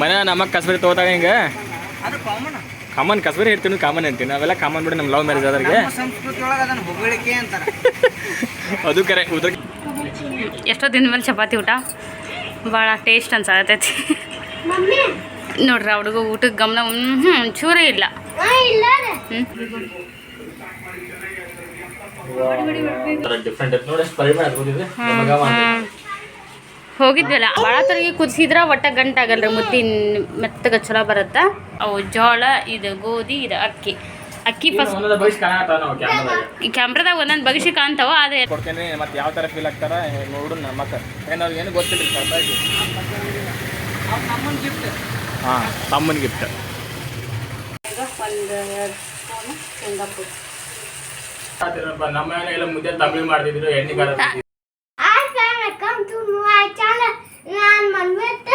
ಮನೆ ನಮ್ಮ ಕಸ್ಬರಿ ತಗೋತಾಗ ಹಿಂಗೆ. ಅದು ಕಾಮನ್ ಕಾಮನ್ ಕಸ್ಬರಿ ಹೇಳ್ತೀನಿ ಕಾಮನ್ ಅಂತೀನಿ ನಾವೆಲ್ಲ ಕಾಮನ್ ಬಿಡಿ ನಮ್ಮ ಲವ್ ಮ್ಯಾರೇಜ್ ಆದ್ರಿಗೆ ನಮ್ಮ ಅದನ್ನ ಹೊಗಳಿಕೆ ಅಂತಾರ. ಅದು ಕರೆ ಉದ್ರ ಎಷ್ಟೋ ದಿನ ಮೇಲೆ ಚಪಾತಿ ಊಟ. ಭಾಳ ಟೇಸ್ಟ್ ಅನ್ಸಾಗತೈತಿ ನೋಡ್ರಿ ಅವ್ರಿಗೂ ಹುಡುಗ ಊಟಕ್ಕೆ ಗಮನ ಹ್ಞೂ ಚೂರೇ ಇಲ್ಲ. ಹ್ಞೂ ಡಿಫ್ರೆಂಟ್ ನೋಡಿ ಎಷ್ಟು ಪರಿಮಾಣ ಆಗ್ಬೋದಿದೆ ಹೋಗಿದ್ವಲ್ಲ ಭಾಳ ತರಗಿ ಕುದಿಸಿದ್ರ ಒಟ್ಟ ಗಂಟಾಗಲ್ರಿ ಮುದ್ದಿನ ಮೆತ್ತಗ ಚಲೋ ಬರುತ್ತಾ? ಅವು ಜೋಳ ಇದು ಗೋಧಿ ಇದು ಅಕ್ಕಿ. ಅಕ್ಕಿ ಫಸ್ಟ್ ಈ ಕ್ಯಾಮ್ರಾದಾಗ ಒಂದೊಂದು ಬಗಿಸಿ ಕಾಣ್ತಾವ ಅದೇ ಕೊಡ್ತೇನೆ ಮತ್ತೆ ಯಾವ ಥರ ಫೀಲ್ ಆಗ್ತಾರ ನೋಡು ನಮ್ಮ ಏನು ಅವ್ರಿಗೆ ಏನು ಗೊತ್ತಿಲ್ಲ ಗಿಫ್ಟ್ ಹಾಂ ತಮ್ಮನ ಗಿಫ್ಟ್ ನಮ್ಮ ಮುದ್ದೆ ತಮಿಳು ಮಾಡ್ತಿದ್ರು ಎಣ್ಣೆ ಖಾರ hi friend welcome to my channel ನಾನು ಮನ್ವಿತ್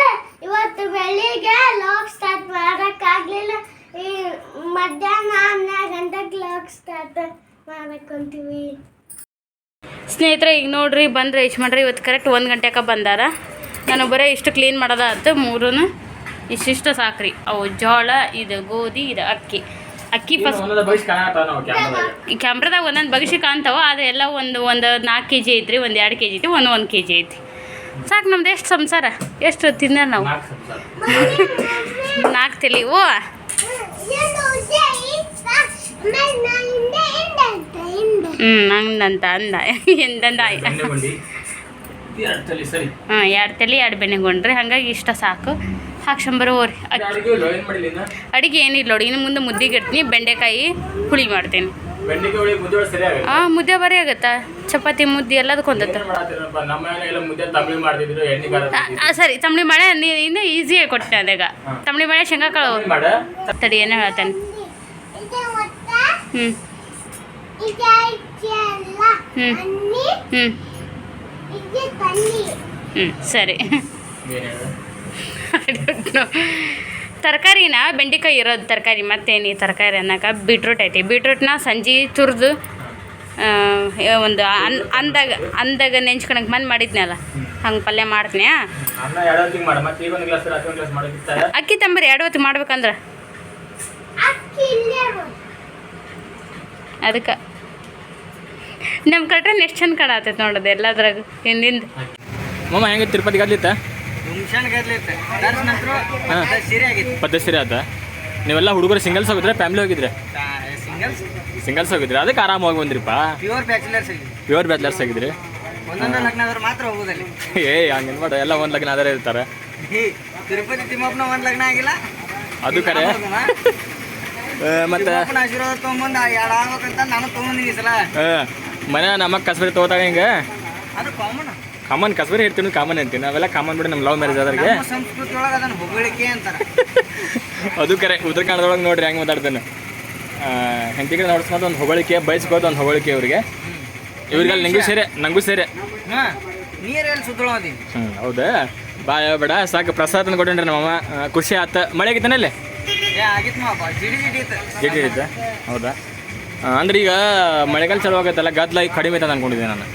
ಇವತ್ತು ಬೆಳಿಗ್ಗೆ ಲಾಕ್ ಸ್ಟಾರ್ಟ್ ಮಾಡೋಕ್ಕಾಗಲಿಲ್ಲ. ಈ ಮಧ್ಯಾಹ್ನ ಹನ್ನೆರಡು ಗಂಟೆಗೆ ಲಾಕ್ ಸ್ಟಾರ್ಟ್ ಮಾಡ್ಕೊಂತೀವಿ. ಸ್ನೇಹಿತರೆ ಈಗ ನೋಡ್ರಿ ಬಂದ್ರೆ ಇಷ್ಟು ಮಾಡ್ರಿ. ಇವತ್ತು ಕರೆಕ್ಟ್ ಒಂದು ಗಂಟೆಗೆ ಬಂದಾರ. ನಾನು ಬರೀ ಇಷ್ಟು ಕ್ಲೀನ್ ಮಾಡದ ಆಯ್ತು ಮೂರೂ ಇಷ್ಟಿಷ್ಟು ಸಾಕ್ರಿ. ಅವು ಜೋಳ ಇದು ಗೋಧಿ ಇದು ಅಕ್ಕಿ. ಅಕ್ಕಿ ಫಸ್ಟ್ ಈ ಕ್ಯಾಮ್ರಾದಾಗ ಒಂದೊಂದು ಬಗ್ಸಿ ಕಾಣ್ತಾವ ಆದರೆ ಎಲ್ಲ ಒಂದು ಒಂದು ನಾಲ್ಕು ಕೆ ಜಿ ಐತ್ರಿ ಒಂದು ಎರಡು ಕೆ ಜಿ ಐತಿ ಒಂದು ಒಂದು ಕೆ ಜಿ ಐತಿ ಸಾಕು ನಮ್ದು ಎಷ್ಟು ಸಂಸಾರ? ಎಷ್ಟು ತಿನ್ನ ನಾವು? ನಾಲ್ಕು ತಲೆ. ಓ! ಹ್ಞೂ ಹಂಗಂತ ಅಂದ. ಎಂದಂದ ಹ್ಞೂ ಬಂಡಿ. ಎರಡು ತಲೆ ಸರಿ. ಹಾಂ ಎರಡು ತಲೆ ಎರಡು ಬೆಣ್ಣೆಗೊಂಡ್ರಿ ಹಾಗಾಗಿ ಇಷ್ಟ ಸಾಕು. ಹಾಕ್ಸಂಬರೋ ಮಾಡಿಲ್ಲ ಅಡುಗೆ ಏನಿಲ್ಲ ನೋಡಿ. ಇನ್ನು ಮುಂದೆ ಮುದ್ದೆಗೆ ಇಡ್ತೀನಿ ಬೆಂಡೆಕಾಯಿ ಹುಳಿ ಮಾಡ್ತೀನಿ. ಹಾಂ ಮುದ್ದೆ ಬರೀ ಆಗತ್ತಾ? ಚಪಾತಿ ಮುದ್ದೆ ಎಲ್ಲದಕ್ಕೂ ಹೊಂದತ್ತ ಸರಿ ತಂಬಳಿ ಮಳೆ ನೀ ಇನ್ನೂ ಈಸಿಯಾಗಿ ಕೊಟ್ಟೆ ಅದಾಗ. ತಂಬಳಿ ಮಳೆ ಶೇಂಗಾ ಕಾಳು. ತಡಿ ಏನೇ ಹೇಳ್ತಾನೆ ಹ್ಞೂ ಹ್ಮ್. ಹ್ಞೂ ಹ್ಞೂ ಸರಿ? ತರಕಾರಿನ ಬೆಂಡೆಕಾಯಿ ಇರೋದು ತರಕಾರಿ ಮತ್ತೇನು ತರಕಾರಿ ಅನ್ನಕ? ಬೀಟ್ರೂಟ್ ಐತಿ. ಬೀಟ್ರೂಟ್ನ ಸಂಜೆ ತುರಿದು ಒಂದು ಅನ್ ಅಂದಾಗ ಅಂದಾಗ ನೆಂಚ್ಕೊಳಕ್ಕೆ ಮನ್ ಮಾಡಿದ್ನಲ್ಲ? ಹಂಗೆ ಪಲ್ಯ ಮಾಡ್ತೀನಿ ಅನ್ನ ಎರಡು ಮಾಡ. ಮತ್ತೆ ಈಗ ಒಂದು ಗ್ಲಾಸ್ ರಾತ್ರಿ ಒಂದು ಗ್ಲಾಸ್ ಮಾಡೋದಿತ್ತ ಅಕ್ಕಿ ತಂಬರಿ ಎರಡು ಹೊತ್ತು ಮಾಡ್ಬೇಕಂದ್ರೆ ಅದಕ್ಕೆ. ನಮ್ಮ ಕಟ್ರೆ ಎಷ್ಟು ಚಂದ ಕಾಣತೈತೆ ನೋಡೋದು ಎಲ್ಲದ್ರಾಗ. ಹಿಂದಿಂದ. ಮಮ್ಮ ಹೆಂಗೆ ತಿರುಪತಿ ಗದ್ಲಿತ್ತ ನಂತರ ಸೀರೆ ಆತ ನೀವೆಲ್ಲ ಹುಡುಗರು ಸಿಂಗಲ್ಸ್ ಹೋಗಿದ್ರೆ ಫ್ಯಾಮಿಲಿ ಹೋಗಿದ್ರೆ? ಸಿಂಗಲ್ಸ್? ಹೋಗಿದ್ರೆ. ಅದಕ್ಕೆ ಆರಾಮಾಗಿ ಬಂದ್ರಿಪ್ಪ. ಪ್ಯೂರ್ ಬ್ಯಾಚುಲರ್ಸ್ ಆಗಿ ಪ್ಯೂರ್ ಬ್ಯಾಚ್ಲರ್ಸ್ ಆಗಿದ್ರಿ ಒಂದೊಂದು ಲಗ್ನ ಆದ್ರೆ ಮಾತ್ರ ಹೋಗೋದಲ್ಲಿ ಏ ಹಂಗೇನು ಮಾಡ ಎಲ್ಲ ಒಂದು ಲಗ್ನ ಆದರೆ ಇರ್ತಾರೆ. ಹೇ, ತಿರುಪತಿ ತಿಮ್ಮಪ್ಪನ ಒಂದ್ ಲಗ್ನ ಆಗಿಲ್ಲ? ಅದು ಕರೆ. ಮತ್ತೆ? ಆಶೀರ್ವಾದ ತೊಗೊಂಬಂದು ಎರಡು ಆಗ್ಬೇಕಂತ ನಾನು ತೊಗೊಂಡಿನಿ ಈ ಸಲ. ಆ, ಮನೆ ನಮ್ಮ ಕಸ್ಬರಿ ತಗೋತಾಗ ಹಿಂಗೆ? ಅದು ಕಾಮನ್. ಕಾಮನ್ ಕಸಬರಿ ಹೇಳ್ತೀನಿ ಕಾಮನ್ ಅಂತೀನಿ ನಾವೆಲ್ಲ ಕಾಮನ್ ಬಿಡಿ ನಮ್ಮ ಲವ್ ಮ್ಯಾರೇಜ್ ಆದ್ರಿಗೆ ನಮ್ಮ ಸಂಸ್ಕೃತಿ ಒಳಗೆ ಅದನ್ನ ಹೊಗಳಿಕೆ ಅಂತಾರ. ಅದು ಕರೆ ಉತ್ತರ ಕನ್ನಡದೊಳಗೆ ನೋಡ್ರಿ ಹೆಂಗೆ ಮಾತಾಡ್ತಾನೆ. ಹೆಂಡತಿ ಕಡೆ ನೋಡ್ಸ್ಕೊಂಡು ಒಂದು ಹೊಗಳಿಕೆ ಬಯಸ್ಕೋದು ಒಂದು ಹೊಗಳಿಕೆ ಇವ್ರಿಗೆ. ಇವ್ರಿಗೆಲ್ಲ ನಂಗೂ ಸೇರೆ ನಂಗೂ ಸೇರೆ. ಸುತ್ತಳೋದಿ ಹ್ಞೂ ಹೌದಾ? ಬಾ ಬೇಡ ಸಾಕು ಪ್ರಸಾದ ಕೊಟ್ಟೇನ್ರಿ ನಮ್ಮಮ್ಮ ಆ, ಖುಷಿ ಆತ. ಮಳೆ ಆಗಿತ್ತಾನಲ್ಲಿ ಆಗಿತ್ತು ಜಿಡಿ ಜಿಡಿ ಹೌದಾ? ಅಂದ್ರೆ ಈಗ ಮಳೆಗಾಲ ಚಾಲು ಆಗತ್ತಲ್ಲ ಗದ್ಲ ಈಗ ಕಡಿಮೆ ಐತೆ ಅನ್ಕೊಂಡಿದ್ದೆ ನಾನು.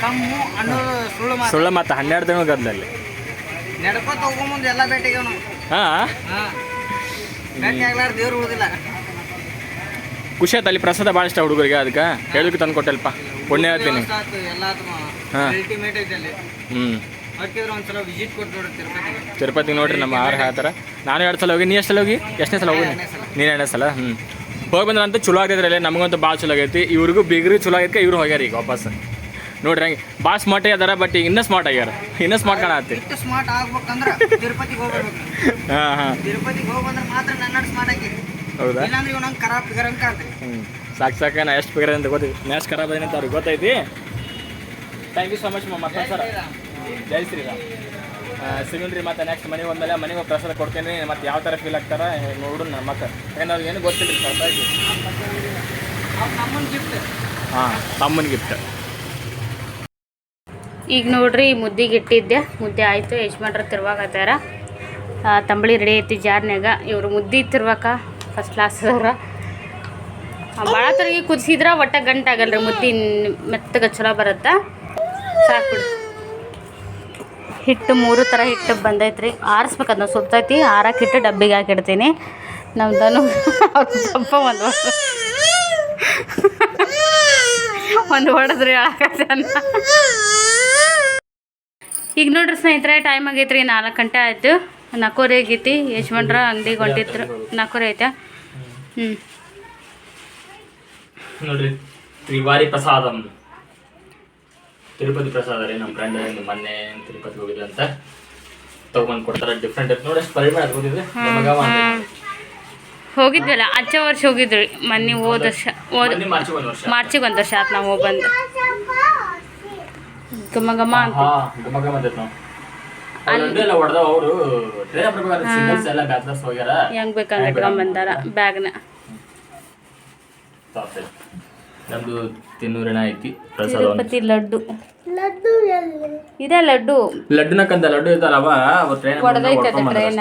ಕಮ್ಮು ಅನ್ನೋದು ಸುಳ್ಳು ಮಾತು ಸುಳ್ಳ ಹನ್ನೆರಡು ತಿಂಗಳು ನಡ್ಕೊತ ಎಲ್ಲ ಭೇಟಿಗೆ ನಾವು ಹಾಂ? ಹಾ. ಭೇಟಿ ಆಗ್ಲಾರ ದೇವ್ರು ಉಳಿದಿಲ್ಲ. ಖುಷಿ ಆಯ್ತು ಅಲ್ಲಿ ಪ್ರಸಾದ ಭಾಳ ಇಷ್ಟ ಹುಡುಗರಿಗೆ ಅದಕ್ಕೆ. ಹೇಳೋದಕ್ಕೆ ತಂದು ಕೊಟ್ಟಲ್ಪ. ಪುಣ್ಯ ಹೇಳ್ತೀನಿ ಹಾಂ. ಹ್ಞೂ ತಿರುಪತಿಗೆ. ತಿರುಪತಿ ನೋಡ್ರಿ ನಮ್ಮ ಆರು ಹೇಳ್ತಾರೆ ನಾನು ಎರಡು ಸಲ ಹೋಗಿ ನೀ ಎಷ್ಟು ಸಲ ಹೋಗಿ? ಎಷ್ಟನೇ ಸಲ ಹೋಗಿ. ನೀನು? ಎರಡನೇ ಸಲ. ಹ್ಞೂ ಹೋಗಿ ಅಂತ ಚಲೋ ಅಲ್ಲಿ. ನಮಗಂತೂ ಭಾಳ ಚಲೋ ಆಗೈತಿ. ಇವ್ರಿಗೂ ಬಿಗ್ರಿ ಚಲೋ ಆಗೈತೆ. ಇವ್ರು ಹೋಗ್ಯಾರ ಈಗ ವಾಪಸ್. ನೋಡ್ರಿ ಹಂಗೆ. ಭಾಳ ಸ್ಮಾರ್ಟ್ ಆಗ್ಯಾರ ಬಟ್ ಈಗ ಇನ್ನೂ ಸ್ಮಾರ್ಟ್ ಆಗ್ಯಾರ. ಇನ್ನೂ ಸ್ಮಾರ್ಟ್ ಕಾಣತ್ತೆ ಎಷ್ಟು ಸ್ಮಾರ್ಟ್ ಆಗ್ಬೇಕಂದ್ರೆ ತಿರುಪತಿಗೆ ಹೋಗ್ಬೇಕು ಹಾಂ ಹಾಂ. ತಿರುಪತಿಗೆ ಹೋಗಿ ಬಂದ್ರೆ ಮಾತ್ರ ನನ್ನ ಸ್ಮಾರ್ಟ್ ಆಗಿ. ಹೌದಾ? ಇಲ್ಲಾಂದ್ರೆ ಇವ್ ನಂಗೆ ಖರಾಬ್ ಫಿಗರ್ ಅಂತ ಹ್ಞೂ ಸಾಕು ಸಾಕು ನಾ ಎಷ್ಟು ಬೇಕಾರೆ ಅಂತ ಗೊತ್ತಿ ಮ್ಯಾಚ್ ಖರಾಬ್ ಏನಂತ ಅಂತ ಅವ್ರಿಗೆ ಗೊತ್ತೈತಿ? ಥ್ಯಾಂಕ್ ಯು ಸೊ ಮಚ್ ಮಮ್ಮ ಸರ್ ಜೈ ಶ್ರೀರಾಮ್. ಸಿಗೋಣ್ರಿ ಮತ್ತೆ ನೆಕ್ಸ್ಟ್ ಮನೆಗೆ ಹೋದ್ಮೇಲೆ ಮನೆಗೆ ಹೋಗಿ ಪ್ರಸಾದ ಕೊಡ್ತೀನಿ. ಮತ್ತೆ ಯಾವ ಥರ ಫೀಲ್ ಆಗ್ತಾರ ನೋಡೋಣ ಮಕ್ಕ ಯಾಕಂದ್ರೆ ಅವ್ರಿಗೆ ಏನು ಗೊತ್ತಿಲ್ಲ ರೀ ಗಿಫ್ಟ್ ಹಾಂ, ತಮ್ಮನ ಗಿಫ್ಟ್ ಈಗ ನೋಡ್ರಿ ಮುದ್ದೆ ಗಿಟ್ಟಿದ್ದೆ ಮುದ್ದೆ ಆಯಿತು, ಯಜಮಾನ್ರು ತಿರ್ವಾಗತ್ತಾರ ತಂಬಳಿ ರೆಡಿ ಐತಿ ಜಾರ್ನ್ಯಾಗ. ಇವರು ಮುದ್ದೆ ತಿರ್ವಾಕ ಫಸ್ಟ್ ಕ್ಲಾಸ್ ಅದಾರ ಭಾಳ ತರಗಿ ಕುದಿಸಿದ್ರೆ, ಒಟ್ಟ ಗಂಟಾಗಲ್ರಿ ಮುದ್ದೆ ಮೆತ್ತಗ ಚಲೋ ಬರುತ್ತೆ. ಸಾಕು ಹಿಟ್ಟು ಮೂರು ಥರ ಹಿಟ್ಟು ಬಂದೈತ್ರಿ. ಆರಿಸ್ಬೇಕು ಅದನ್ನ ಸುಡ್ತೈತಿ ಆರಕ್ಕೆ ಹಿಟ್ಟು ಡಬ್ಬಿಗೆ ಹಾಕಿಡ್ತೀನಿ. ನಮ್ದನು ದಪ್ಪ ಒಂದು ಒಂದು ಹೊಡೆದ್ರಿ ಹೇಳಕ್ಕೆ ಈಗ ನೋಡ್ರಿ ಸ್ನೇಹಿತರೆ ಟೈಮ್ ಆಗೈತ್ರಿ ನಾಲ್ಕು ಗಂಟೆ ಆಯಿತು. ನಾಲ್ಕೂವರೆ ಆಗೈತಿ, ಯಜಮಾನ್ರ ಅಂಗಡಿಗೆ ಹೊಂಟಿದ್ರು. ನಾಲ್ಕೂವರೆ ಐತೆ ಹ್ಞೂ ನೋಡ್ರಿ, ತ್ರಿವಾರಿ ಪ್ರಸಾದಂ. ತಿರುಪತಿ ಪ್ರಸಾದ ರೀ ನಮ್ಮ ಫ್ರೆಂಡ್ ಮೊನ್ನೆ ತಿರುಪತಿಗೆ ಹೋಗಿದ್ದೆ ಅಂತ. ತಗೊಂಡ್ ಕೊಡ್ತಾರ ಡಿಫ್ರೆಂಟ್ ನೋಡಿ ಪರಿಮಳ ನಮಗ ಹೋಗಿದ್ವಲ್ಲ ಅಚ್ಚ ವರ್ಷ ಹೋಗಿದ್ವಿ ಮೊನ್ನೆ ಹೋದ ವರ್ಷ ಹೋದ ಮಾರ್ಚಿಗೆ ಒಂದು ವರ್ಷ. ಆತು ನಾವು ಹೋಗಿ ಬಂದು ಅಂತ. ಗಮ ಗಮ ಅಂತೈತ್ ನಾವು ಅಲ್ಲಿ ಎಲ್ಲ ಹೊಡೆದವ ಅವರು ಟ್ರೈನ್ ಬರ್ಬೇಕಾದ್ರೆ ಸಿಂಗಲ್ಸ್ ಎಲ್ಲ ಬ್ಯಾಚಲರ್ಸ್ ಹೋಗ್ಯಾರ. ಹೆಂಗ್ ಬೇಕಂಗೆ ಇಟ್ಕೊಂಡ್ ಬಂದಾರ ಬ್ಯಾಗ್ನ. ಸಾಫ್ಟ್ ನಮ್ದು ತಿನ್ನೂರಿನ ಐತಿ ಪ್ರಸಾದ ಒಂದು. ತಿರುಪತಿ ಲಡ್ಡು. ಲಡ್ಡು ಎಲ್ಲಿ? ಇದೇ ಲಡ್ಡು. ಲಡ್ಡುನಕ್ಕಂತ ಲಡ್ಡು ಇರ್ತಾರವ ಅವ ಟ್ರೈನ್ ಹೊಡ್ದೈತೆ ಅದು train.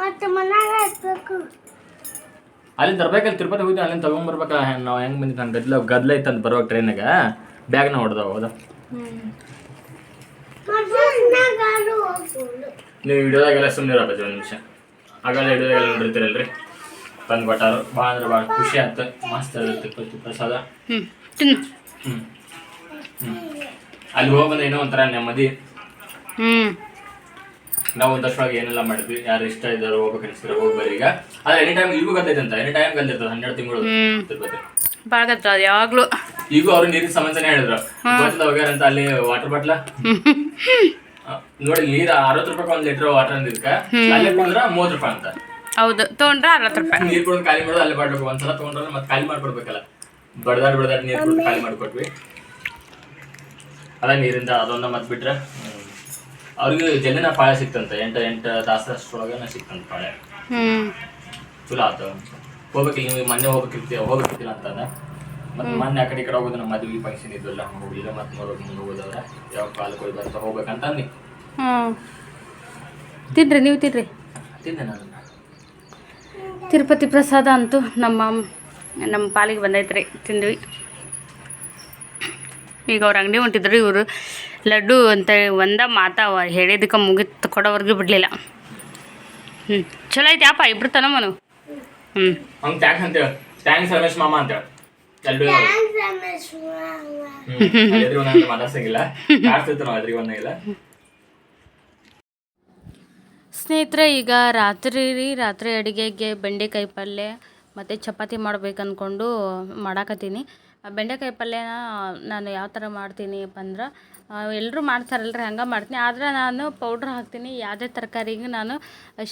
ಮತ್ತೆ ಮನಾಗ ಹಾಕ್ಬೇಕು. ಅಲ್ಲಿ ತರ್ಬೇಕಲ್ಲಿ ತಿರುಪತಿ ಹೋಗಿ ಅಲ್ಲಿಂದ ತಗೊಂಡ್ಬರ್ಬೇಕಲ್ಲ ನಾವು ಹೆಂಗ್ ಬಂದಿದ್ದು ಹಂಗೆ ಗದ್ಲ ಗದ್ಲ ಐತೆ ಅಂತ ಬರುವಾಗ ಟ್ರೈನಾಗ ಬ್ಯಾಗ್ನ ಹೊಡೆದವ ಹೌದಾ? ಮತ್ತೆ ಮನ್ಯಾಗಾರು ಹೋಗ್ಬೋದು. ನೀವು ವಿಡಿಯೋದಾಗೆಲ್ಲ ಸುಮ್ಮನೆ ಇರಬೇಕು ಒಂದು ನಿಮಿಷ ಆಗಲ್ಲ ವಿಡಿಯೋದಾಗೆಲ್ಲ ನೋಡಿರ್ತೀರಲ್ರಿ? ಬಂದು ಕೊಟ್ಟಾರು ಭಾಳ ಅಂದ್ರೆ ಭಾಳ ಖುಷಿ ಆಯ್ತು ಮಸ್ತ್ ಇರುತ್ತೆ ತಿರುಪತಿ ಪ್ರಸಾದ. ಹ್ಞೂ ಹ್ಞೂ ಅಲ್ಲಿ ಹೋಗಿ ಬಂದ್ರೆ ಏನೋ ಒಂಥರ ನೆಮ್ಮದಿ. ಹ್ಮ್. ನಾವು ಒಂದಷ್ಟೊಳಗೆ ಏನೆಲ್ಲ ಮಾಡಿದ್ವಿ ಯಾರು ಇಷ್ಟ ಇದ್ದಾರೋ ಹೋಗ್ಬೇಕು ಅನಿಸ್ತಾರೆ ಹೋಗ್ಬಾರಿ ಈಗ. ಆದ್ರೆ ಎನಿ ಟೈಮ್ ಈಗೂ ಗದ್ದೈತೆ ಅಂತ ಎನಿ ಟೈಮ್ ಗದ್ದಿರ್ತದೆ ಹನ್ನೆರಡು ತಿಂಗಳು. ತಿರುಪತಿ ಯಾವಾಗಲೂ. ಈಗೂ ಅವ್ರು ನೀರಿನ ಸಮಸ್ಯೆನೇ ಹೇಳಿದ್ರು. ಗೊತ್ತಿಲ್ಲ ಹೋಗ್ಯಾರ ಅಂತ ಅಲ್ಲಿ ವಾಟರ್ ಬಾಟ್ಲ ನೋಡಿ ನೀರ್ ಅರವತ್ತು ರೂಪಾಯಿ ಒಂದ್ ಲೀಟರ್ ವಾಟರ್ ಅಂದಿದ್ಕ ಅಲ್ಲಿ ಕುಡಿದ್ರ ಮೂವತ್ತು ರೂಪಾಯಿ ಅಂತ. ಹೌದು ತೊಗೊಂಡ್ರೆ ಅರವತ್ತು ರೂಪಾಯಿ. ನೀರು ಕುಡಿದು ಖಾಲಿ ಮಾಡೋದು ಅಲ್ಲಿ ಮಾಡ್ಬೇಕು. ಒಂದ್ಸಲ ತಗೊಂಡ್ರೆ ಮತ್ತೆ ಖಾಲಿ ಮಾಡ್ಕೊಡ್ಬೇಕಲ್ಲ ಬಡ್ದಾಡ್ ಬಡ್ದಾಡ್ ನೀರು ಕುಡಿದು ಖಾಲಿ ಮಾಡ್ಕೊಟ್ವಿ. ಅದ ನೀರಿಂದ ಅದೊಂದ ಮತ್ ಬಿಟ್ರೆ. ಅವ್ರಿಗೆ ಜಲ್ಲಿನ ಪಾಳೆ ಸಿಕ್ತಂತ. ಎಂಟು ಎಂಟು ತಾಸಷ್ಟೊಳಗನ ಸಿಕ್ತಂತ ಪಾಳೆ. ಚಲೋ ಆತು. ಹೋಗ್ಬೇಕು ಈಗ ಮೊನ್ನೆ ಹೋಗ್ಬೇಕಿರ್ತಿ ಹೋಗ್ಬೇಕಿಲ್ಲ ಅಂತಂದ ಮತ್ತೆ ಮೊನ್ನೆ ಆ ಕಡೆ ಈ ಕಡೆ ಹೋಗೋದು ನಮ್ಮ ಮದುವೆ ಫಂಕ್ಷನ್ ಇದ್ದಲ್ಲ ಹೋಗಿಲ್ಲ ಮತ್ತೆ ನೋಡೋಕೆ ಮುಂದೆ ಹೋಗೋದವ್ರ ಯಾವ ಕಾಲಕ್ಕೆ ಹೋಗಿ ಬರ್ತಾ ಹೋಗ್ಬೇಕಂತ ಅಂದಿ ಹ್ಞೂ ತಿನ್ರಿ ನೀವು ತಿನ್ರಿ. ತಿಂದೆ ನಾನು. ತಿರುಪತಿ ಪ್ರಸಾದ ಅಂತೂ ನಮ್ಮ ನಮ್ಮ ಪಾಲಿಗೆ ಬಂದೈತೆ ರೀ ತಿಂದ್ವಿ. ಈಗ ಅವ್ರ ಅಂಗಡಿ ಹೊಂಟಿದ್ರು ಇವರು. ಲಡ್ಡು ಅಂತ ಒಂದ ಮಾತ ಅವ ಹೇಳಿದಕ್ಕೆ ಮುಗಿತು ಕೊಡೋವರೆಗೂ ಬಿಡಲಿಲ್ಲ. ಹ್ಞೂ ಚಲೋ ಐತಿ ಯಾಪ ಇಬ್ರು ತನಮನು ಹ್ಞೂ ಮಾಮ ಸ್ನೇಹಿತರೆ, ಈಗ ರಾತ್ರಿ ರೀ, ರಾತ್ರಿ ಅಡುಗೆಗೆ ಬೆಂಡೆಕಾಯಿ ಪಲ್ಯ ಮತ್ತು ಚಪಾತಿ ಮಾಡ್ಬೇಕು ಅಂದ್ಕೊಂಡು ಮಾಡಾಕತ್ತೀನಿ ಬೆಂಡೆಕಾಯಿ ಪಲ್ಯನ ನಾನು ಯಾವ ಥರ ಮಾಡ್ತೀನಿ ಅಂದ್ರೆ ಎಲ್ಲರೂ ಮಾಡ್ತಾರಲ್ರಿ, ಹಂಗೆ ಮಾಡ್ತೀನಿ. ಆದರೆ ನಾನು ಪೌಡ್ರ್ ಹಾಕ್ತೀನಿ. ಯಾವುದೇ ತರಕಾರಿಗೆ ನಾನು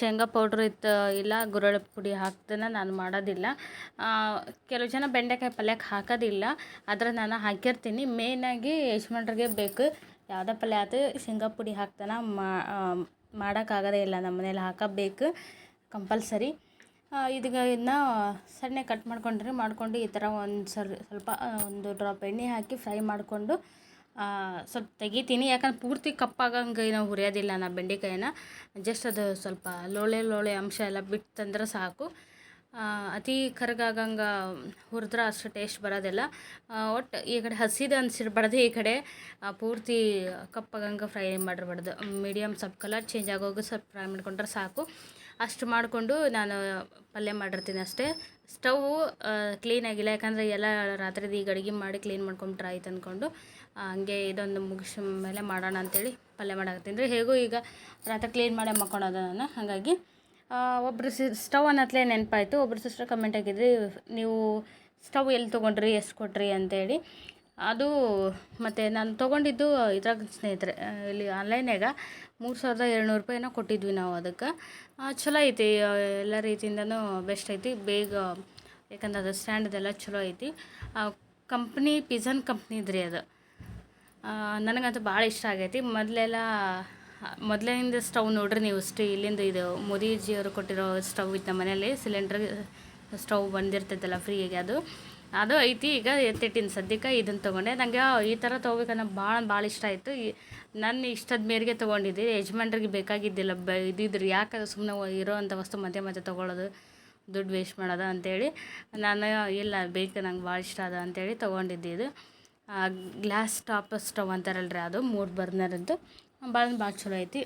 ಶೇಂಗಾ ಪೌಡ್ರ್ ಇತ್ತು ಇಲ್ಲ ಗುರಳ ಪುಡಿ ಹಾಕ್ದನ ನಾನು ಮಾಡೋದಿಲ್ಲ. ಕೆಲವು ಜನ ಬೆಂಡೆಕಾಯಿ ಪಲ್ಯಕ್ಕೆ ಹಾಕೋದಿಲ್ಲ, ಆದರೆ ನಾನು ಹಾಕಿರ್ತೀನಿ. ಮೇಯ್ನಾಗಿ ಯಜಮಾನ್ರಿಗೆ ಬೇಕು, ಯಾವುದೇ ಪಲ್ಯ ಆಯ್ತು ಶೇಂಗಾ ಪುಡಿ ಹಾಕ್ತಾನೆ ಮಾ ಮಾಡೋಕ್ಕಾಗೋದೇ ಇಲ್ಲ ನಮ್ಮ ಮನೇಲಿ ಹಾಕಬೇಕು ಕಂಪಲ್ಸರಿ ಇದೀಗ ಇದನ್ನ ಸಣ್ಣ ಕಟ್ ಮಾಡ್ಕೊಂಡ್ರೆ ಮಾಡ್ಕೊಂಡು ಈ ಥರ ಒಂದು ಸರ್ ಸ್ವಲ್ಪ ಒಂದು ಡ್ರಾಪ್ ಎಣ್ಣೆ ಹಾಕಿ ಫ್ರೈ ಮಾಡಿಕೊಂಡು ಸ್ವಲ್ಪ ತೆಗಿತೀನಿ. ಯಾಕಂದ್ರೆ ಪೂರ್ತಿ ಕಪ್ಪಾಗಂಗೆ ನಾವು ಹುರಿಯೋದಿಲ್ಲ ನಾ ಬೆಂಡೆಕಾಯಿನ. ಜಸ್ಟ್ ಅದು ಸ್ವಲ್ಪ ಲೋಳೆ ಲೋಳೆ ಅಂಶ ಎಲ್ಲ ಬಿಟ್ಟಂದ್ರೆ ಸಾಕು. ಆ, ಅತಿ ಕರ್ಗಾಗಂಗೆ ಹುರಿದ್ರೆ ಅಷ್ಟು ಟೇಸ್ಟ್ ಬರೋದಿಲ್ಲ. ಒಟ್ಟು ಈ ಕಡೆ ಹಸಿದು ಅನ್ಸಿರ್ಬಾರ್ದು ಈ ಕಡೆ ಪೂರ್ತಿ ಕಪ್ಪಾಗಂಗೆ ಫ್ರೈ ಮಾಡಿರ್ಬಾರ್ದು ಮೀಡಿಯಮ್ ಸ್ವಲ್ಪ ಕಲರ್ ಚೇಂಜ್ ಆಗೋಗಿ ಸ್ವಲ್ಪ ಫ್ರೈ ಮಾಡ್ಕೊಂಡ್ರೆ ಸಾಕು. ಅಷ್ಟು ಮಾಡಿಕೊಂಡು ನಾನು ಪಲ್ಯ ಮಾಡಿರ್ತೀನಿ ಅಷ್ಟೇ. ಸ್ಟವ್ ಕ್ಲೀನ್ ಆಗಿಲ್ಲ. ಯಾಕಂದರೆ ಎಲ್ಲ ರಾತ್ರಿದು ಈಗ ಅಡುಗೆ ಮಾಡಿ ಕ್ಲೀನ್ ಮಾಡ್ಕೊಂಬಿಟ್ರೆ ಆಯ್ತು ಅಂದ್ಕೊಂಡು ಹಂಗೆ ಇದೊಂದು ಮುಗಿಸ್ ಮೇಲೆ ಮಾಡೋಣ ಅಂತೇಳಿ ಪಲ್ಯ ಮಾಡಾಕತ್ತೀನಿ. ರೀ ಹೇಗೂ ಈಗ ರಾತ್ರಿ ಕ್ಲೀನ್ ಮಾಡೇ ಮಕ್ಕೊಳೋದು ನಾನು. ಹಾಗಾಗಿ ಆ, ಒಬ್ರು ಸಿ ಸ್ಟವ್ ಅನ್ನತ್ಲೇ ನೆನಪಾಯ್ತು. ಒಬ್ಬರು ಸಿಸ್ಟರ್ ಕಮೆಂಟ್ ಆಗಿದ್ರಿ ನೀವು ಸ್ಟವ್ ಎಲ್ಲಿ ತೊಗೊಂಡ್ರಿ ಎಷ್ಟು ಕೊಟ್ರಿ? ಅಂತೇಳಿ. ಅದು ಮತ್ತು ನಾನು ತೊಗೊಂಡಿದ್ದು ಇದ್ರಾಗ ಸ್ನೇಹಿತರೆ ಇಲ್ಲಿ ಆನ್ಲೈನ್ಯಾಗ ಮೂರು ಸಾವಿರದ ಏಳ್ನೂರು ರೂಪಾಯಿನ ಕೊಟ್ಟಿದ್ವಿ ನಾವು ಅದಕ್ಕೆ. ಚಲೋ ಐತಿ ಎಲ್ಲ ರೀತಿಯಿಂದನೂ ಬೆಸ್ಟ್ ಐತಿ. ಬೇಗ ಯಾಕಂದ್ರೆ ಅದು ಸ್ಟ್ಯಾಂಡ್ದೆಲ್ಲ ಚಲೋ ಐತಿ. ಕಂಪ್ನಿ ಪಿಜನ್ ಕಂಪ್ನಿ ಇದ್ರಿ ಅದು ನನಗಂತೂ ಭಾಳ ಇಷ್ಟ ಆಗೈತಿ. ಮೊದಲೆಲ್ಲ ಮೊದಲಿನಿಂದ ಸ್ಟವ್ ನೋಡ್ರಿ ನೀವು ಸ್ಟೀಲಿಂದ ಇದು ಮೋದಿಜಿಯವರು ಕೊಟ್ಟಿರೋ ಸ್ಟವ್ ಇತ್ತು ನಮ್ಮ ಮನೇಲಿ ಸಿಲಿಂಡ್ರ್, ಸ್ಟವ್ ಬಂದಿರ್ತೈತಲ್ಲ ಫ್ರೀಯಾಗಿ ಅದು. ಅದು ಐತಿ, ಈಗ ಎತ್ತಿಟ್ಟಿನ. ಸದ್ಯಕ್ಕೆ ಇದನ್ನು ತೊಗೊಂಡೆ. ನನಗೆ ಈ ಥರ ತೊಗೋಬೇಕನ್ನೋ ಭಾಳ ಭಾಳ ಇಷ್ಟ ಆಯಿತು. ನನ್ನ ಇಷ್ಟದ ಮೇರೆಗೆ ತೊಗೊಂಡಿದ್ದೆ. ಯಜಮಾನ್ರಿಗೆ ಬೇಕಾಗಿದ್ದಿಲ್ಲ. ಬ ಇದಿದ್ರು ಯಾಕೆ ಸುಮ್ಮನೆ ಇರೋ ಅಂಥ ವಸ್ತು ಮತ್ತೆ ಮತ್ತೆ ತೊಗೊಳೋದು, ದುಡ್ಡು ವೇಸ್ಟ್ ಮಾಡೋದು ಅಂತೇಳಿ ನಾನು, ಇಲ್ಲ, ಬೇಕು, ನಂಗೆ ಭಾಳ ಇಷ್ಟ ಅದ ಅಂತೇಳಿ ತೊಗೊಂಡಿದ್ದೆ ಇದು. ಗ್ಲಾಸ್ ಟಾಪ್ ಸ್ಟವ್ ಅಂತಾರಲ್ರಿ ಅದು, ಮೂರು ಬರ್ನರ್ದು. ಭಾಳ ಭಾಳ ಚಲೋ ಐತಿ.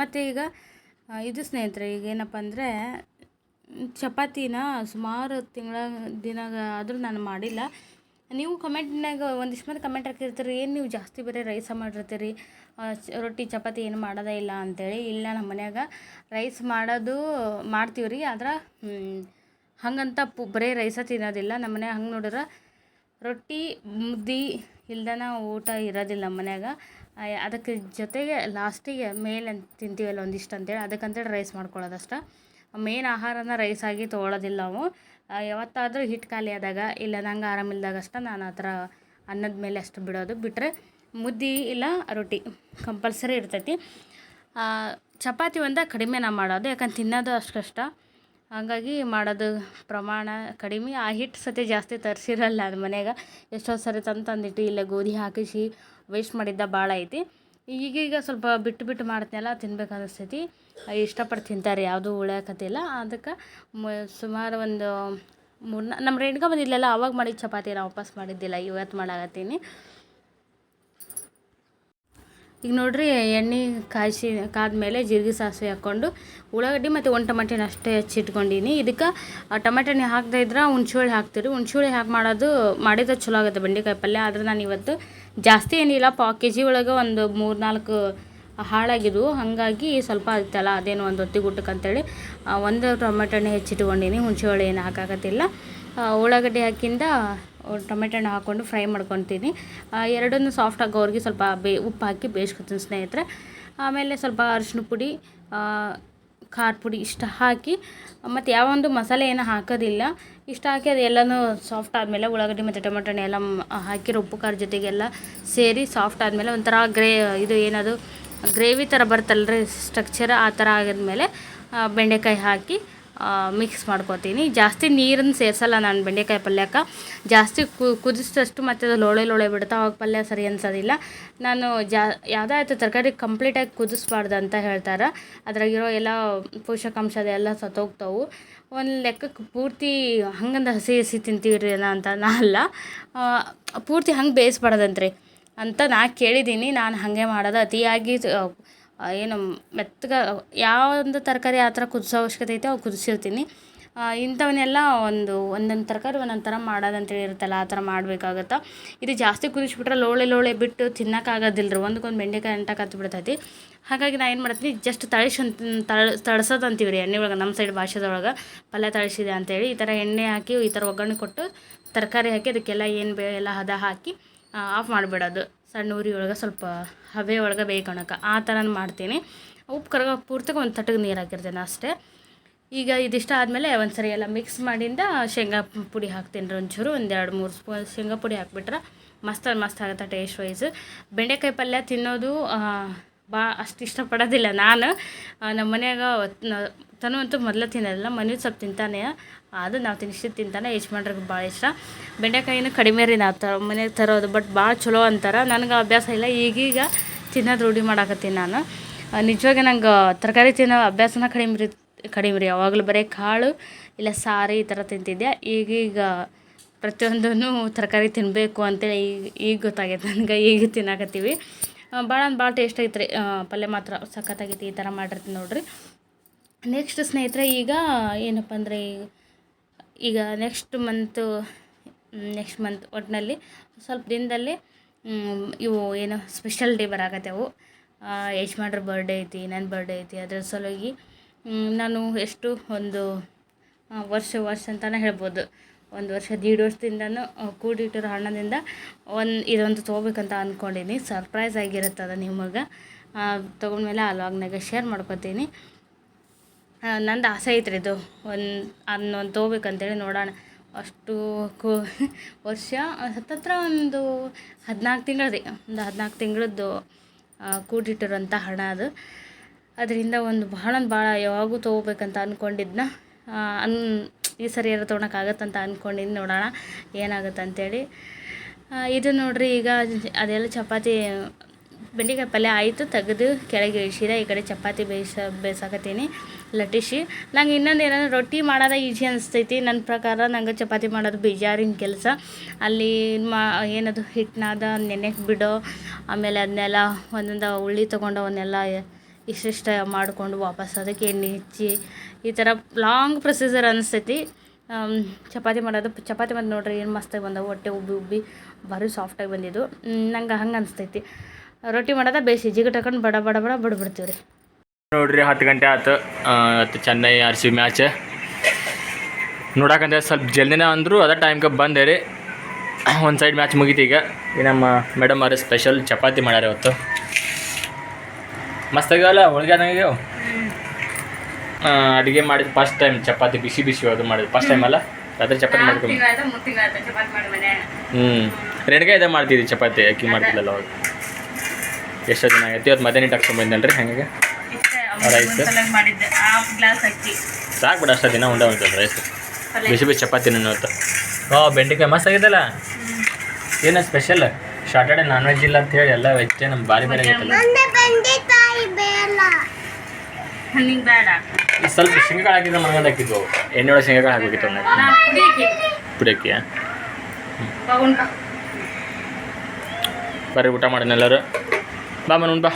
ಮತ್ತು ಈಗ ಇದು ಸ್ನೇಹಿತರೆ, ಈಗ ಏನಪ್ಪ ಅಂದರೆ, ಚಪಾತಿನ ಸುಮಾರು ತಿಂಗಳ ದಿನ ಆದರೂ ನಾನು ಮಾಡಿಲ್ಲ. ನೀವು ಕಮೆಂಟ್ನಾಗ ಒಂದಿಷ್ಟು ಮಂದಿ ಕಮೆಂಟ್ ಹಾಕಿರ್ತೀರಿ, ಏನು ನೀವು ಜಾಸ್ತಿ ಬರೀ ರೈಸ ಮಾಡಿರ್ತೀರಿ ರೊಟ್ಟಿ, ಚಪಾತಿ ಏನು ಮಾಡೋದೇ ಇಲ್ಲ ಅಂತೇಳಿ. ಇಲ್ಲ, ನಮ್ಮ ಮನ್ಯಾಗ ರೈಸ್ ಮಾಡೋದು ಮಾಡ್ತೀವಿ ರೀ ಆದ್ರೆ ಹಂಗಂತ ಪು, ಬರೀ ರೈಸ ತಿನ್ನೋದಿಲ್ಲ. ನಮ್ಮ ಮನ್ಯಾಗ ಹಂಗೆ ನೋಡಿದ್ರೆ, ರೊಟ್ಟಿ ಮುದ್ದೆ ಇಲ್ದನ ಊಟ ಇರೋದಿಲ್ಲ ನಮ್ಮ ಮನ್ಯಾಗ. ಅದಕ್ಕೆ ಜೊತೆಗೆ ಲಾಸ್ಟಿಗೆ ಮೇಲೆ ತಿಂತೀವಲ್ಲ ಒಂದಿಷ್ಟು ಅಂತೇಳಿ, ಅದಕ್ಕಂತೇಳಿ ರೈಸ್ ಮಾಡ್ಕೊಳ್ಳೋದಷ್ಟ. ಮೇನ್ ಆಹಾರನ ರೈಸ್ ಆಗಿ ತೊಗೊಳೋದಿಲ್ಲ ನಾವು ಯಾವತ್ತಾದರೂ ಹಿಟ್ಟು ಖಾಲಿ ಆದಾಗ ಇಲ್ಲ ನಂಗೆ ಆರಾಮಿಲ್ದಾಗ ಅಷ್ಟೇ ನಾನು ಆ ಥರ ಅನ್ನದ ಮೇಲೆ ಅಷ್ಟು ಬಿಡೋದು ಬಿಟ್ಟರೆ ಮುದ್ದೆ ಇಲ್ಲ ರೊಟ್ಟಿ ಕಂಪಲ್ಸರಿ ಇರ್ತೈತಿ. ಚಪಾತಿ ಒಂದ ಕಡಿಮೆ ನಾ ಮಾಡೋದು, ಯಾಕಂದ್ರೆ ತಿನ್ನೋದು ಅಷ್ಟು ಕಷ್ಟ. ಹಾಗಾಗಿ ಮಾಡೋದು ಪ್ರಮಾಣ ಕಡಿಮೆ. ಆ ಹಿಟ್ಟು ಸತಿ ಜಾಸ್ತಿ ತರಿಸಿರಲ್ಲ ಅದು ಮನೆಯಾಗ. ಎಷ್ಟೋ ಸರಿ ತಂದು ತಂದಿಟ್ಟು ಇಲ್ಲ ಗೋಧಿ ಹಾಕಿಸಿ ವೇಸ್ಟ್ ಮಾಡಿದ್ದ ಭಾಳ ಐತಿ. ಈಗೀಗ ಸ್ವಲ್ಪ ಬಿಟ್ಟು ಬಿಟ್ಟು ಮಾಡ್ತೀನಲ್ಲ ತಿನ್ಬೇಕು ಅನಿಸ್ತೈತಿ ಇಷ್ಟಪಟ್ಟು ತಿಂತಾರೆ, ಯಾವುದೂ ಉಳ್ಯಾಕತ್ತಿಲ್ಲ ಅದಕ್ಕೆ ಮ ಸುಮಾರು ಒಂದು ಮೂರು ನಮ್ಮ ರೇಣುಕಾ ಬಂದಿದ್ಲಲ್ಲ, ಅವಾಗ ಮಾಡಿದ ಚಪಾತಿ ನಾ ವಾಪಸ್ ಮಾಡಿದ್ದಿಲ್ಲ ಇವತ್ತು ಮಾಡಾಕತ್ತೀನಿ. ಈಗ ನೋಡಿರಿ ಎಣ್ಣೆ ಕಾಯಿಸಿ, ಕಾದ್ಮೇಲೆ ಜೀರಿಗೆ ಸಾಸಿವೆ ಹಾಕ್ಕೊಂಡು ಉಳ್ಳಾಗಡ್ಡಿ ಮತ್ತು ಒಂದು ಟಮಾಟಿನ ಅಷ್ಟೇ ಹಚ್ಚಿಟ್ಕೊಂಡೀನಿ ಇದಕ್ಕೆ ಟಮಾಟೆ ಹಣ್ಣು ಹಾಕದೇ ಇದ್ರೆ ಹುಣ್ಸೆಹುಳಿ ಹಾಕ್ತೀರಿ. ಹುಣ್ಸೆಹುಳಿ ಹಾಕಿ ಮಾಡೋದು ಮಾಡಿದ್ರೆ ಚಲೋ ಆಗುತ್ತೆ ಬೆಂಡೆಕಾಯಿ ಪಲ್ಯ. ಆದ್ರೆ ನಾನು ಇವತ್ತು ಜಾಸ್ತಿ ಏನಿಲ್ಲ. ಪಾ ಕೆ ಜಿ ಒಳಗೆ ಒಂದು ಮೂರು ನಾಲ್ಕು ಹಾಳಾಗಿದ್ವು. ಹಾಗಾಗಿ ಸ್ವಲ್ಪ ಇತ್ತಲ್ಲ ಅದೇನು ಒಂದು ಹೊತ್ತಿಗೆ ಊಟಕ್ಕೆ ಅಂತೇಳಿ ಒಂದು ಟೊಮೆಟೊ ಹಣ್ಣು ಹೆಚ್ಚಿಟ್ಕೊಂಡೀನಿ ಹುಣ್ಸೆಹುಳಿ ಏನು ಹಾಕಾಕತ್ತಿಲ್ಲ ಉಳ್ಳಾಗಡ್ಡಿ ಹಾಕಿಂದ ಟೊಮೆಟೊ ಹಣ್ಣು ಹಾಕ್ಕೊಂಡು ಫ್ರೈ ಮಾಡ್ಕೊತೀನಿ. ಎರಡನ್ನು ಸಾಫ್ಟ್ ಆಗೋವರೆಗೆ ಸ್ವಲ್ಪ ಬೇ, ಉಪ್ಪು ಹಾಕಿ ಬೇಯಿಸ್ಕೊತೀನಿ ಸ್ನೇಹಿತರೆ. ಆಮೇಲೆ ಸ್ವಲ್ಪ ಅರಿಶಿನ ಪುಡಿ ಖಾರ ಪುಡಿ ಇಷ್ಟು ಹಾಕಿ, ಮತ್ತು ಯಾವೊಂದು ಮಸಾಲೆ ಏನೂ ಹಾಕೋದಿಲ್ಲ. ಇಷ್ಟು ಹಾಕಿ ಅದೆಲ್ಲನೂ ಸಾಫ್ಟ್ ಆದಮೇಲೆ ಉಳ್ಳಾಗಡ್ಡಿ ಮತ್ತು ಟೊಮೆಟೊ ಹಣ್ಣು ಎಲ್ಲ ಹಾಕಿರೋ ಉಪ್ಪು ಖಾರ ಜೊತೆಗೆಲ್ಲ ಸೇರಿ ಸಾಫ್ಟ್ ಆದಮೇಲೆ ಒಂಥರ ಗ್ರೇ, ಇದು ಏನದು, ಗ್ರೇವಿ ಥರ ಬರುತ್ತಲ್ರಿ ಸ್ಟ್ರಕ್ಚರ್ ಆ ಥರ ಆಗಿದ್ಮೇಲೆ ಬೆಂಡೆಕಾಯಿ ಹಾಕಿ ಮಿಕ್ಸ್ ಮಾಡ್ಕೊತೀನಿ. ಜಾಸ್ತಿ ನೀರನ್ನು ಸೇರಿಸಲ್ಲ ನಾನು ಬೆಂಡೆಕಾಯಿ ಪಲ್ಯಕ್ಕೆ ಜಾಸ್ತಿ ಕುದಿಸಿದಷ್ಟು ಮತ್ತೆ ಅದು ಲೋಳೆ ಲೋಳೆ ಬಿಡ್ತಾ ಅವಾಗ ಪಲ್ಯ ಸರಿ ಅನ್ಸೋದಿಲ್ಲ. ನಾನು ಜಾ, ಯಾವುದಾಯ್ತು ತರಕಾರಿ ಕಂಪ್ಲೀಟಾಗಿ ಕುದಿಸ್ಬಾರ್ದು ಅಂತ ಹೇಳ್ತಾರೆ. ಅದ್ರಾಗಿರೋ ಎಲ್ಲ ಪೋಷಕಾಂಶ ಅದೆಲ್ಲ ಸತ್ತೋಗ್ತವೆ. ಒಂದು ಲೆಕ್ಕಕ್ಕೆ ಪೂರ್ತಿ ಹಂಗಂದು ಹಸಿ ಹಸಿ ತಿಂತೀವ್ರಿ ಅಂತ ನಾ ಅಲ್ಲ. ಪೂರ್ತಿ ಹಂಗೆ ಬೇಯಿಸ್ಬಾರ್ದಂತ್ರಿ ಅಂತ ನಾ ಕೇಳಿದ್ದೀನಿ ನಾನು ಹಾಗೆ ಮಾಡೋದು ಅತಿಯಾಗಿ ಏನು ಮೆತ್ತಗೆ ಯಾವೊಂದು ತರಕಾರಿ ಆ ಥರ ಕುದಿಸೋ ಅವಶ್ಯಕತೆ ಐತೆ, ಅವು ಕುದಿಸಿರ್ತೀನಿ. ಇಂಥವನ್ನೆಲ್ಲ ಒಂದು, ಒಂದೊಂದು ತರಕಾರಿ ಒಂದೊಂದು ಥರ ಮಾಡೋದಂತೇಳಿ ಇರುತ್ತಲ್ಲ, ಆ ಥರ ಮಾಡಬೇಕಾಗತ್ತೆ? ಇದು ಜಾಸ್ತಿ ಕುದಿಸ್ಬಿಟ್ರೆ ಲೋಳೆ ಲೋಳೆ ಬಿಟ್ಟು ತಿನ್ನೋಕ್ಕಾಗೋದಿಲ್ಲ ರೀ ಒಂದಕ್ಕೊಂದು ಬೆಂಡೆಕಾಯಿ ಅಂಟಕ್ಕೆ ಬಿಡ್ತೈತಿ. ಹಾಗಾಗಿ ನಾ ಏನು ಮಾಡ್ತೀನಿ ಜಸ್ಟ್ ತಳಿಸ್ ತಳ, ತಳ್ಸೋದು ಅಂತೀವಿ ರೀ ಎಣ್ಣೆ ಒಳಗೆ ನಮ್ಮ ಸೈಡ್ ಭಾಷೆದೊಳಗೆ ಪಲ್ಯ ತಳಿಸಿದೆ ಅಂತೇಳಿ, ಈ ಥರ ಎಣ್ಣೆ ಹಾಕಿ, ಈ ಥರ ಒಗ್ಗರಣೆ ಕೊಟ್ಟು ತರಕಾರಿ ಹಾಕಿ, ಅದಕ್ಕೆಲ್ಲ ಏನು ಬೇ, ಎಲ್ಲ ಹದ ಹಾಕಿ ಆಫ್ ಮಾಡಿಬಿಡೋದು. ಸಣ್ಣ ಉರಿ ಒಳಗೆ ಸ್ವಲ್ಪ ಹಬೆ ಒಳಗೆ ಬೇಯ್ಕೊಳಕ್ಕೆ ಆ ಥರ ಮಾಡ್ತೀನಿ. ಉಪ್ಪು ಕರ್ಗ ಪೂರ್ತಿಗೆ ಒಂದು ತಟ್ಟಗೆ ನೀರು ಹಾಕಿರ್ತೇನೆ ಅಷ್ಟೇ. ಈಗ ಇದಿಷ್ಟ ಆದಮೇಲೆ ಒಂದು ಸರಿ ಎಲ್ಲ ಮಿಕ್ಸ್ ಮಾಡಿಂದ ಶೇಂಗಾ ಪುಡಿ ಹಾಕ್ತೀನಿ ರೀ ಒಂಚೂರು. ಒಂದು ಎರಡು ಮೂರು ಸ್ಪೂನ್ ಶೇಂಗಾ ಪುಡಿ ಹಾಕ್ಬಿಟ್ರೆ ಮಸ್ತ್ ಮಸ್ತ್ ಆಗುತ್ತೆ ಟೇಸ್ಟ್ ವೈಸ್ ಬೆಂಡೆಕಾಯಿ ಪಲ್ಯ ತಿನ್ನೋದು ಬಾ, ಅಷ್ಟು ಇಷ್ಟಪಡೋದಿಲ್ಲ ನಾನು. ನಮ್ಮ ಮನೆಯಾಗ ತನು ಅಂತೂ ಮೊದಲು ತಿನ್ನೋದಿಲ್ಲ ಮನೆ ಸ್ವಲ್ಪ ತಿಂತಾನೆ. ಅದು ನಾವು ತಿನ್ನಿಸಿ ತಿಂತಾನೆ. ಯಜಮಾನ್ರಿಗೆ ಭಾಳ ಇಷ್ಟ. ಬೆಂಡೆಕಾಯಿನೂ ಕಡಿಮೆ ರೀ ನಾವು ತ, ಮನೆಗೆ ತರೋದು ಬಟ್ ಭಾಳ ಚಲೋ ಅಂತಾರೆ. ನನಗೆ ಅಭ್ಯಾಸ ಇಲ್ಲ. ಈಗೀಗ ತಿನ್ನೋದು ರೂಢಿ ಮಾಡಾಕತ್ತೀನಿ ನಾನು. ನಿಜವಾಗಿ ನಂಗೆ ತರಕಾರಿ ತಿನ್ನೋ ಅಭ್ಯಾಸನ ಕಡಿಮೆ ರೀ ಕಡಿಮೆ ರೀ. ಯಾವಾಗಲೂ ಬರೀ ಕಾಳು ಇಲ್ಲ ಸಾರು ಈ ಥರ ತಿಂತಿದ್ದೆ ಈಗೀಗ ಪ್ರತಿಯೊಂದೂ ತರಕಾರಿ ತಿನ್ನಬೇಕು ಅಂತೇಳಿ ಈಗ ಈಗ ಗೊತ್ತಾಗೈತೆ ನನಗೆ. ಈಗ ತಿನ್ನಾಕತ್ತೀವಿ. ಭಾಳ ಭಾಳ ಟೇಸ್ಟ್ ಐತ್ರಿ. ಪಲ್ಯ ಮಾತ್ರ ಸಖತ್ತಾಗೈತಿ ಈ ಥರ ಮಾಡಿರ್ತೀನಿ ನೋಡ್ರಿ. ನೆಕ್ಸ್ಟ್ ಸ್ನೇಹಿತರೆ, ಈಗ ಏನಪ್ಪ ಅಂದರೆ, ಈಗ ನೆಕ್ಸ್ಟ್ ಮಂತು ನೆಕ್ಸ್ಟ್ ಮಂತ್ ಒಟ್ಟಿನಲ್ಲಿ ಸ್ವಲ್ಪ ದಿನದಲ್ಲಿ ಇವು ಏನು ಸ್ಪೆಷಲ್ ಡೇ ಬರಾಕತ್ತೇವು ಯಜಮಾನ್ರ ಬರ್ಡೇ ಐತಿ ನನ್ನ ಬರ್ಡೇ ಐತಿ, ಅದ್ರ ಸಲುವಾಗಿ ನಾನು ಎಷ್ಟು ಒಂದು ವರ್ಷ ವರ್ಷ ಅಂತಲೇ ಹೇಳ್ಬೋದು. ಒಂದು ವರ್ಷ ದೀಡ್ ವರ್ಷದಿಂದನೂ ಕೂಡಿಟ್ಟಿರೋ ಹಣದಿಂದ ಒಂದು, ಇದೊಂದು ತೊಗೋಬೇಕಂತ ಅಂದ್ಕೊಂಡಿನಿ ಸರ್ಪ್ರೈಸ್ ಆಗಿರುತ್ತದೆ ನಿಮಗೆ ತೊಗೊಂಡ್ಮೇಲೆ ಆ ಲಾಗ್ನಾಗ ಶೇರ್ ಮಾಡ್ಕೊತೀನಿ. ನಂದು ಆಸೆ ಐತ್ರಿ ಇದು. ಒಂದು ಅದನ್ನೊಂದು ತೊಗೋಬೇಕಂತೇಳಿ ನೋಡೋಣ. ಅಷ್ಟು ಕು ವರ್ಷ ಹತ್ತತ್ರ ಒಂದು ಹದಿನಾಲ್ಕು ತಿಂಗಳು ರೀ. ಒಂದು ಹದಿನಾಲ್ಕು ತಿಂಗಳದ್ದು ಕೂಡಿಟ್ಟಿರೋಂಥ ಹಣ ಅದು. ಅದರಿಂದ ಒಂದು ಅಂದ್ರೆ ಭಾಳ ಯಾವಾಗೂ ತೊಗೋಬೇಕಂತ ಅಂದ್ಕೊಂಡಿದ್ನ ಅನ್ ಈ ಸರಿ ಏನಾರು ತೊಗೊಳಕ್ಕಾಗತ್ತಂತ ಅಂದ್ಕೊಂಡಿದ್ದು ನೋಡೋಣ. ಏನಾಗುತ್ತೆ ಅಂತೇಳಿ ಆ, ಇದು ನೋಡಿರಿ ಈಗ ಅದೆಲ್ಲ ಚಪಾತಿ ಬೆಂಡೆಕಾಯಿ ಪಲ್ಯ ಆಯಿತು ತೆಗೆದು ಕೆಳಗೆ ಇಳಿಸಿದೆ. ಈ ಕಡೆ ಚಪಾತಿ ಬೇಯಿಸ ಬೇಯಿಸಾಕತ್ತೀನಿ. ಲಟ್ಟಿಸಿ. ನಂಗೆ ಇನ್ನೊಂದು ಏನಂದ್ರೆ ರೊಟ್ಟಿ ಮಾಡೋದು ಈಜಿ ಅನಿಸ್ತೈತಿ. ನನ್ನ ಪ್ರಕಾರ ನಂಗೆ ಚಪಾತಿ ಮಾಡೋದು ಬೇಜಾರಿನ ಕೆಲಸ. ಅಲ್ಲಿ ಮಾ ಏನದು ಹಿಟ್ಟನಾದ ನೆನೆಕ್ ಬಿಡೋ, ಆಮೇಲೆ ಅದನ್ನೆಲ್ಲ ಒಂದೊಂದು ಉಳ್ಳಿ ತೊಗೊಂಡು ಅವನ್ನೆಲ್ಲ ಇಷ್ಟಿಷ್ಟ ಮಾಡಿಕೊಂಡು ವಾಪಸ್ ಅದಕ್ಕೆ ಎಣ್ಣೆ ಹಚ್ಚಿ, ಈ ಥರ ಲಾಂಗ್ ಪ್ರೊಸೀಜರ್ ಅನಿಸ್ತೈತಿ. ಚಪಾತಿ ಮಾಡೋದು, ಚಪಾತಿ ಮತ್ತು ನೋಡ್ರಿ ಏನು ಮಸ್ತಾಗಿ ಬಂದವು. ಹೊಟ್ಟೆ ಉಬ್ಬಿ ಉಬ್ಬಿ ಭಾರಿ ಸಾಫ್ಟಾಗಿ ಬಂದಿದ್ದು. ನಂಗೆ ಹಂಗೆ ಅನಿಸ್ತೈತಿ. ರೊಟ್ಟಿ ಮಾಡೋದ ಬೇಸಿ ಹಾಕೊಂಡು ಬಡ ಬಡ ಬಡ ಬಿಡ್ಬಿಡ್ತೀವಿ ರೀ ನೋಡ್ರಿ ಹತ್ತು ಗಂಟೆ ಆಯ್ತು ಇವತ್ತು ಚೆನ್ನೈ ಆರ್ ಸಿ ಮ್ಯಾಚ್ ನೋಡಕ್ಕಂತ ಸ್ವಲ್ಪ ಜಲ್ದಿನೇ ಅಂದರು ಅದೇ ಟೈಮ್ಗೆ ಬಂದೆ ರೀ. ಒಂದು ಸೈಡ್ ಮ್ಯಾಚ್ ಮುಗೀತು ಈಗ. ನಮ್ಮ ಮೇಡಮ್ ಅವ್ರ ಸ್ಪೆಷಲ್ ಚಪಾತಿ ಮಾಡ್ಯಾರ ಇವತ್ತು. ಮಸ್ತಾಗ್ಯಾವಲ್ಲ ಹೋಳಿಗೆ ಆದಂಗೆ ಅಡುಗೆ ಮಾಡಿದ ಫಸ್ಟ್ ಟೈಮ್ ಚಪಾತಿ ಬಿಸಿ ಬಿಸಿ ಅದು ಮಾಡಿದ್ರು ಫಸ್ಟ್ ಟೈಮ್ ಅಲ್ಲ? ರಾತ್ರಿ ಚಪಾತಿ ಮಾಡ್ಕೊಂಡು ಹ್ಞೂ ರೆಡ್ಗೆ ಇದೇ ಮಾಡ್ತಿದ್ವಿ ಚಪಾತಿ ಅಕ್ಕಿ ಮಾಡ್ತಿದ್ದಲ್ಲ ಅವಾಗ. ಎಷ್ಟೋ ದಿನ ಆಗೈತಿ ಇವತ್ತು ಮಧ್ಯಾಹ್ನ ಇಟ್ಟು ಹಾಕ್ಕೊಂಬಂದಲ್ರಿ ಹಂಗೆ ರೈಸ್ ಮಾಡಿದ್ದೆ. ಹಾಫ್ ಗ್ಲಾಸ್ ಅಕ್ಕಿ. ಸಾಕು ಬಿಡ ಅಷ್ಟು ದಿನ ಉಂಡೆ ಉಂಟು ರೈಸ್ ಬಿಸಿ ಬಿಸಿ ಚಪಾತಿ ಇವತ್ತು ಓ ಬೆಂಡೆಕಾಯಿ ಮಸ್ತ್ ಆಗಿದೆಲ್ಲ? ಏನು ಸ್ಪೆಷಲ್ ಸಾಟರ್ಡೆ ನಾನ್ ವೆಜ್ ಇಲ್ಲ ಅಂತ ಹೇಳಿ ಎಲ್ಲ ವೆಜ್ ನಮ್ಮ ಬಾರಿ ಬೇರೆ ಸ್ವಲ್ಪ ಶೇಂಗಾಕಾಳು ಹಾಕಿದ್ರೆ ಮನಗಂಡು ಹಾಕಿದ್ವು. ಎಣ್ಣೆ ಒಳಗೆ ಶೇಂಗಾಕಾಳು ಹಾಕಬೇಕಿತ್ತು ಅವ್ನ ನಾ ಕುಡಿಯಕ್ಕೆ ಬಾ. ಬರ್ರಿ ಊಟ ಮಾಡೋಣ ಎಲ್ಲರೂ. ಬಾ ಮನ ಬಾ.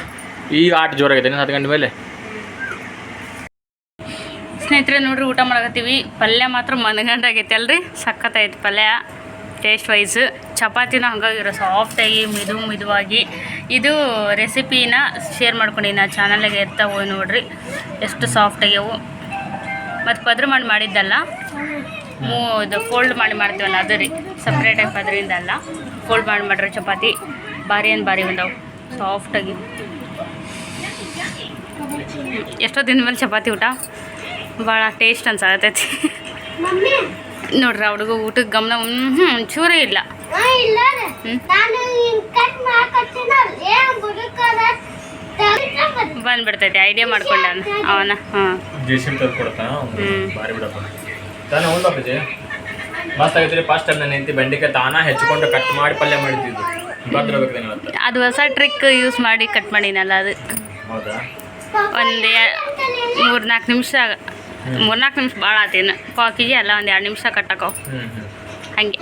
ಈಗ ಆಟ ಜೋರಾಗಿದೆ ಹತ್ತು ಗಂಟೆ ಮೇಲೆ. ಸ್ನೇಹಿತರೆ, ನೋಡ್ರಿ, ಊಟ ಮಾಡಕತ್ತೀವಿ. ಪಲ್ಯ ಮಾತ್ರ ಮನಗಂಡಾಗೈತೆ ಅಲ್ರಿ. ಸಖತ್ತೈತೆ ಪಲ್ಯ ಟೇಸ್ಟ್ ವೈಸ್ ಚಪಾತಿನ ಹಂಗಾಗಿರೋ ಸಾಫ್ಟಾಗಿ ಮಿದು ಮಿದುವಾಗಿ. ಇದು ರೆಸಿಪಿನ ಶೇರ್ ಮಾಡ್ಕೊಂಡು, ನಾ ಚಾನಲ್ಗೆ ಇರ್ತಾವೆ ನೋಡ್ರಿ. ಎಷ್ಟು ಸಾಫ್ಟ್ ಆಗ್ಯಾವು. ಮತ್ತು ಪದ್ರ ಮಾಡಿ ಮಾಡಿದ್ದಲ್ಲ. ಮೂ, ಇದು ಫೋಲ್ಡ್ ಮಾಡಿ ಮಾಡ್ತೀವಲ್ಲ, ಅದು ರೀ. ಸಪ್ರೇಟಾಗಿ ಪದ್ರಿಂದ ಅಲ್ಲ. ಫೋಲ್ಡ್ ಮಾಡಿ ಮಾಡ್ರಿ ಚಪಾತಿ. ಭಾರಿ ಏನು ಭಾರಿ ಬಂದವು. ಸಾಫ್ಟಾಗಿ ಎಷ್ಟೋ ದಿನ ಮೇಲೆ ಚಪಾತಿ ಊಟ? ಭಾಳ ಟೇಸ್ಟ್ ಅನ್ಸಾಕತ್ತೈತಿ ಮಮ್ಮಿ. ನೋಡ್ರಿ ಹುಡುಗ ಊಟಕ್ಕೆ ಗಮನ ಹ್ಞೂ ಚೂರೇ ಇಲ್ಲ. ಬಂದ್ಬಿಡ್ತೈತಿ ಐಡಿಯಾ ಮಾಡ್ಕೊಂಡಾನ ಅವನ. ಹಾಂ. ಮಸ್ತ್ ಆಗೈತ್ರಿ ಫಸ್ಟ್ ಬೆಂಡೆಕಾಯಿ ತಾನ ಕಟ್ ಮಾಡಿ ಪಲ್ಯ ಮಾಡಿದ್ದು ಅದು ಹೊಸ ಟ್ರಿಕ್ ಯೂಸ್ ಮಾಡಿ ಕಟ್ ಮಾಡಿನಲ್ಲ ಅದು. ಹೌದಾ? ಒಂದು ಮೂರು ನಾಲ್ಕು ನಿಮಿಷ ಮೂರ್ನಾಲ್ಕು ನಿಮಿಷ ಭಾಳ ಆತೇನು ಕಾಕಿಗೆ ಎಲ್ಲ ಜಿ ಅಲ್ಲ ಒಂದು ಎರಡು ನಿಮಿಷ ಕಟ್ಟಕೋ ಹ್ಞೂ ಹ್ಞೂ ಹಂಗೆ.